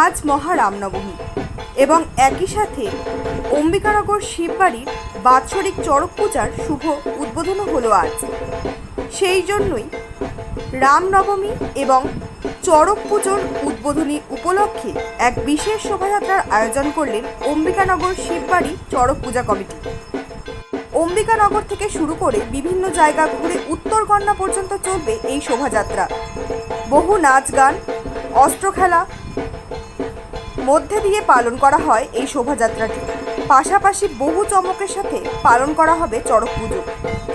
আজ মহা রামনবমী এবং একই সাথে অম্বিকানগর শিববাড়ির বাৎসরিক চড়ক পূজার শুভ উদ্বোধনও হলো আজ। সেই জন্যই রামনবমী এবং চড়ক পুজোর উদ্বোধনী উপলক্ষে এক বিশেষ শোভাযাত্রার আয়োজন করলেন অম্বিকানগর শিববাড়ি চড়ক পূজা কমিটি। অম্বিকানগর থেকে শুরু করে বিভিন্ন জায়গা ঘুরে উত্তরকন্যা পর্যন্ত চলবে এই শোভাযাত্রা। বহু নাচ গান অস্ত্র খেলা মধ্যে দিয়ে পালন করা হয় এই শোভাযাত্রাটি। পাশাপাশি বহু চমকের সাথে পালন করা হবে চড়ক পুজো।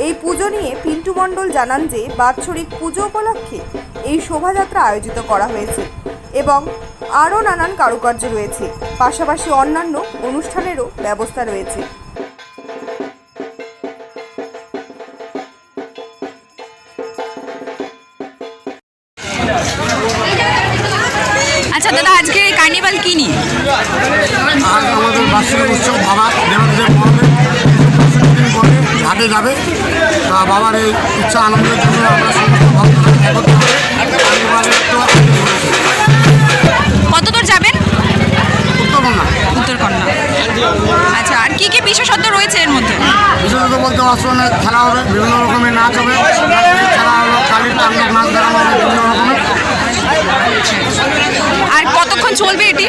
এই পুজো নিয়ে পিন্টু মণ্ডল জানান যে, বাৎসরিক পুজো উপলক্ষে এই শোভাযাত্রা আয়োজিত করা হয়েছে এবং আরও নানান কারুকার্য রয়েছে। পাশাপাশি অন্যান্য অনুষ্ঠানেরও ব্যবস্থা রয়েছে। আচ্ছা দাদা আজকে কার্নিভাল কি নিয়ে? আজ আমাদের বার্ষিক উৎসব বাবা দেবাদেব মহাদেব দিন পরে ঘাটে যাবে। তা বাবার এই ইচ্ছা আনন্দের জন্য আমরা সমস্ত ভক্তরা একত্র হয়ে পরিবারের একটু আয়োজন করেছি। কত যাবেন? উত্তরকন্যা। উত্তরকন্যা। আচ্ছা আর কি কি বিশেষত্ব রয়েছে এর মধ্যে? বিশেষত বলতে আসনে খেলা হবে বিভিন্ন রকমের নাচ হবে খেলা হলো কালীর তাণ্ডব নাচ দেখানো হবে বিভিন্ন রকমের আর কতক্ষণ চলবে এটি?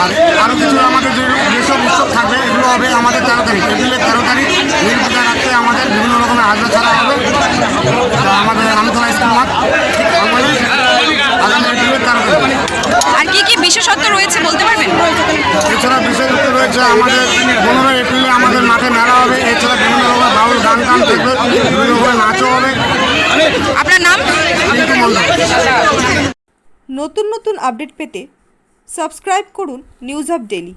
আর আরও কিছু আমাদের যে যেসব উৎসব থাকবে এগুলো হবে আমাদের তেরো তারিখ। এপ্রিলের তেরো তারিখ নীল পূজা রাখতে আমাদের বিভিন্ন রকমের আয়োজন ছাড়া হবে। আমাদের আমতলা স্কুল মাঠ ঠিক আমাদের আগামী এপ্রিলের তেরো তারিখ। আর কি কি বিশেষত্ব রয়েছে বলতে পারবেন? এছাড়া বিশেষত্ব রয়েছে আমাদের পনেরো এপ্রিলে আমাদের মাঠে মেলা হবে। এছাড়া বিভিন্ন রকমের বাউল গান টান থাকবে। বিভিন্ন রকমের নাচও হবে। আপনার নাম? নতুন নতুন আপডেট পেতে সাবস্ক্রাইব করুন নিউজ অফ ডেলি